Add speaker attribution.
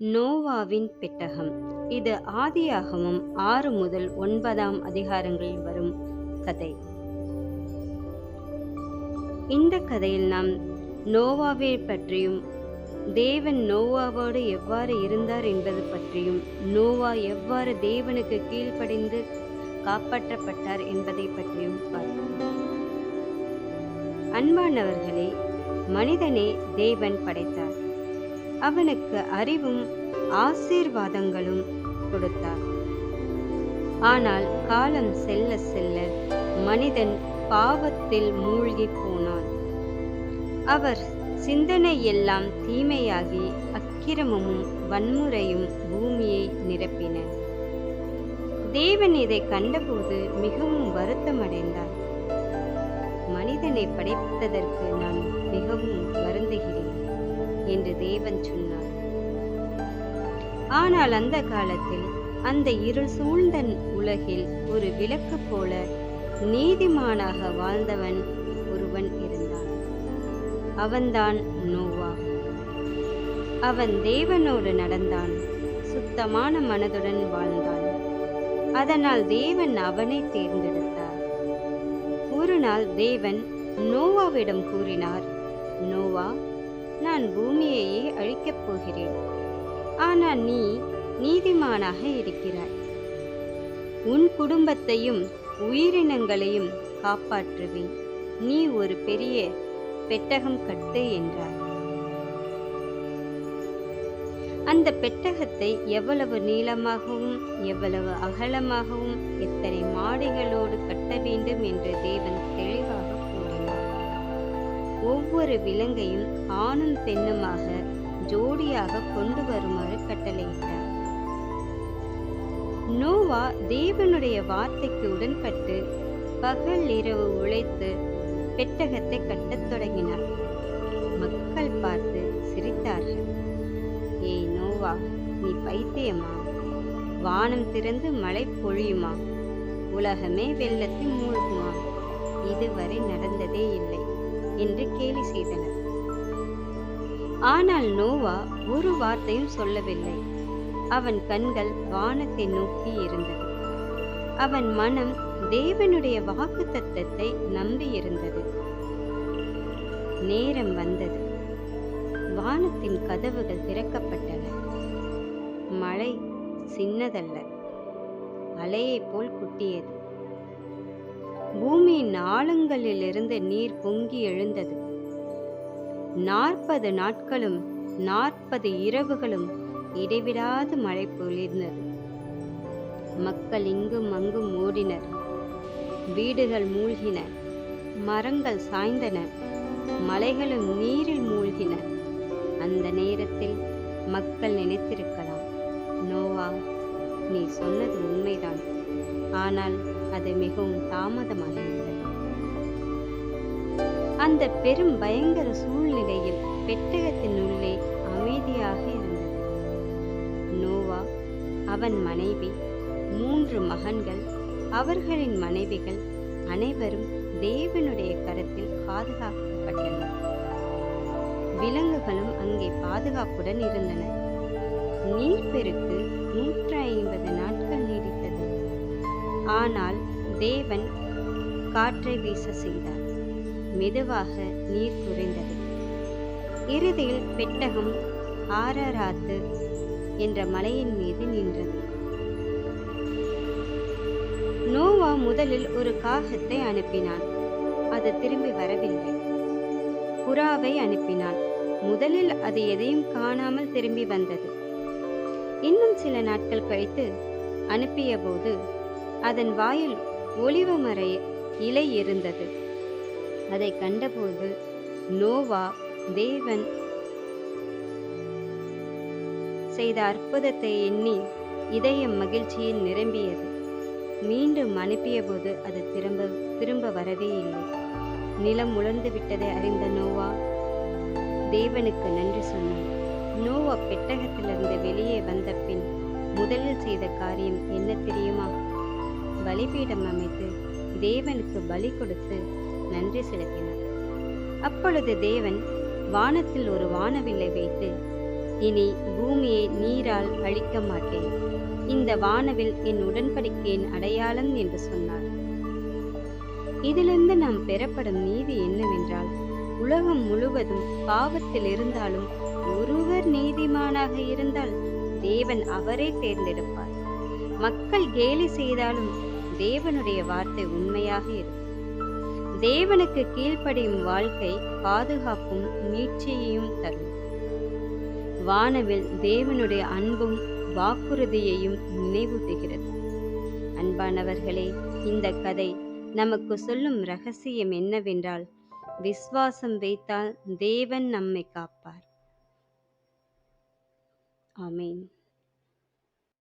Speaker 1: நோவாவின் பெட்டகம். இது ஆதியாகவும் ஆறு முதல் ஒன்பதாம் அதிகாரங்களில் வரும் கதை. இந்த கதையில் நாம் நோவாவை பற்றியும் தேவன் நோவாவோடு எவ்வாறு இருந்தார் என்பது பற்றியும் நோவா எவ்வாறு தேவனுக்கு கீழ்ப்படிந்து காப்பாற்றப்பட்டார் என்பதை பற்றியும் பார்ப்போம். அன்பானவர்களே மனிதனை தேவன் படைத்தார். அவனுக்கு அறிவும் ஆசீர்வாதங்களும் கொடுத்தார். ஆனால் காலம் செல்ல செல்ல மனிதன் பாவத்தில் மூழ்கி போனான். அவர் சிந்தனை எல்லாம் தீமையாகி அக்கிரமமும் வன்முறையும் பூமியை நிரப்பின. தேவன் இதை கண்டபோது மிகவும் வருத்தமடைந்தார். மனிதனை படைத்ததற்கு நான் மிகவும் வருந்துகிறேன். என்று தேவன் சொன்னார். ஆனால் அந்த காலத்தில் அந்த இருள் சூழ்ந்த உலகில் ஒரு விளக்கு போல நீதிமானாக வாழ்ந்தவன் ஒருவன் இருந்தான். அவன்தான் நோவா. அவன் தேவனோடு நடந்தான் சுத்தமான மனதுடன் வாழ்ந்தான். அதனால் தேவன் அவனை தேர்ந்தெடுத்தார். ஒரு நாள் தேவன் நோவாவிடம் கூறினார் நோவா நான் பூமியையே அழிக்கப் போகிறேன். ஆனால் நீ நீதிமானாக இருக்கிறாய். உன் குடும்பத்தையும் உயிரினங்களையும் காப்பாற்றுவேன். நீ ஒரு பெரிய பெட்டகம் கட்டு என்றார். அந்த பெட்டகத்தை எவ்வளவு நீளமாகவும் எவ்வளவு அகலமாகவும் எத்தனை மாடிகளோடு கட்ட வேண்டும் என்று தேவன் தெளிவாக ஒவ்வொரு விலங்கையும் ஆணும் பெண்ணுமாக ஜோடியாக கொண்டு வருமாறு கட்டளையிட்டார். நோவா தேவனுடைய வார்த்தைக்கு உடன்பட்டு பகல் இரவு உழைத்து பெட்டகத்தை கட்டத் தொடங்கினார். மக்கள் பார்த்து சிரித்தார்கள். ஏய் நோவா நீ பைத்தியமா? வானம் திறந்து மழை பொழியுமா? உலகமே வெள்ளத்தில் மூழ்குமா? இதுவரை நடந்ததே இல்லை. என்று கேலி செய்தனர். ஆனால் நோவா ஒரு வார்த்தையும் சொல்லவில்லை. அவன் கண்கள் வானத்தை நோக்கி இருந்தது. அவன் மனம் தேவனுடைய வாக்கு தத்தத்தை நம்பியிருந்தது நேரம் வந்தது. வானத்தின் கதவுகள் திறக்கப்பட்டன. மழை சின்னதல்ல. அலையைப் போல் குட்டியது. பூமியின் ஆழங்களிலிருந்து நீர் பொங்கி எழுந்தது. நாற்பது நாட்களும் நாற்பது இரவுகளும் இடைவிடாது மழை பொழிந்தது மக்கள் இங்கும் அங்கும் ஓடினர். வீடுகள் மூழ்கின. மரங்கள் சாய்ந்தன. மலைகளும் நீரில் மூழ்கின. அந்த நேரத்தில் மக்கள் நினைத்திருக்கலாம் நோவா நீ சொன்னது உண்மைதான். ஆனால் அது மிகவும் தாமதமாகிவிட்டது. அந்த பெரும் பயங்கர சூழ்நிலையில் பெட்டகத்தின் உள்ளே அமைதியாக இருந்தது. நோவா அவன் மனைவி மூன்று மகன்கள் அவர்களின் மனைவிகள் அனைவரும் தேவனுடைய கரத்தில் பாதுகாக்கப்பட்டனர். விலங்குகளும் அங்கே பாதுகாப்புடன் இருந்தன. நீர்ப்பெருக்கு நூற்றி ஐம்பது நாட்கள் நீடித்தது. ஆனால் தேவன் காற்றை வீச செய்தார். மெதுவாக நீர் குறைந்தது. இறுதியில் பெட்டகம் ஆரராத்து என்ற மலையின் மீது நின்றது. நோவா முதலில் ஒரு காகத்தை அனுப்பினான். அது திரும்பி வரவில்லை. புறாவை அனுப்பினான். முதலில் அது எதையும் காணாமல் திரும்பி வந்தது. இன்னும் சில நாட்கள் கழித்து அனுப்பிய போது அதன் வாயில் ஒளிவு மர இலை இருந்தது. அதை கண்டபோது நோவா தேவன் செய்த அற்புதத்தை எண்ணி இதயம் மகிழ்ச்சியில் நிரம்பியது. மீண்டும் அனுப்பியபோது அது திரும்ப திரும்ப வரவே இல்லை. நிலம் உலர்ந்து விட்டதை அறிந்த நோவா தேவனுக்கு நன்றி சொன்னான் நோவா பெட்டகத்திலிருந்து வெளியே வந்த பின் முதலில் செய்த காரியம் என்ன தெரியுமா? பலிபீடம் அமைத்து தேவனுக்கு பலி கொடுத்து நன்றி செலுத்தினார். அப்பொழுது தேவன் வானத்தில் ஒரு வானவில்லை வைத்து இனி பூமியை நீரால் அழிக்க மாட்டேன். இந்த வானவில் என் உடன்படிக்கையின் அடையாளம் என்று சொன்னார். இதிலிருந்து நாம் பெறப்படும் நீதி என்னவென்றால் உலகம் முழுவதும் பாவத்தில் இருந்தாலும் ஒருவர் நீதிமானாக இருந்தால் தேவன் அவரே தேர்ந்தெடுப்பார். மக்கள் கேலி செய்தாலும் தேவனுடைய வார்த்தை உண்மையாக இருக்கும். தேவனுக்கு கீழ்ப்படியும் வாழ்க்கை பாதுகாப்பும் மீட்சியையும் தரும். வானவில் தேவனுடைய அன்பும் வாக்குறுதியையும் நினைவூட்டுகிறது. அன்பானவர்களே இந்த கதை நமக்கு சொல்லும் ரகசியம் என்னவென்றால் விசுவாசம் வைத்தால் தேவன் நம்மை காப்பார். Amen.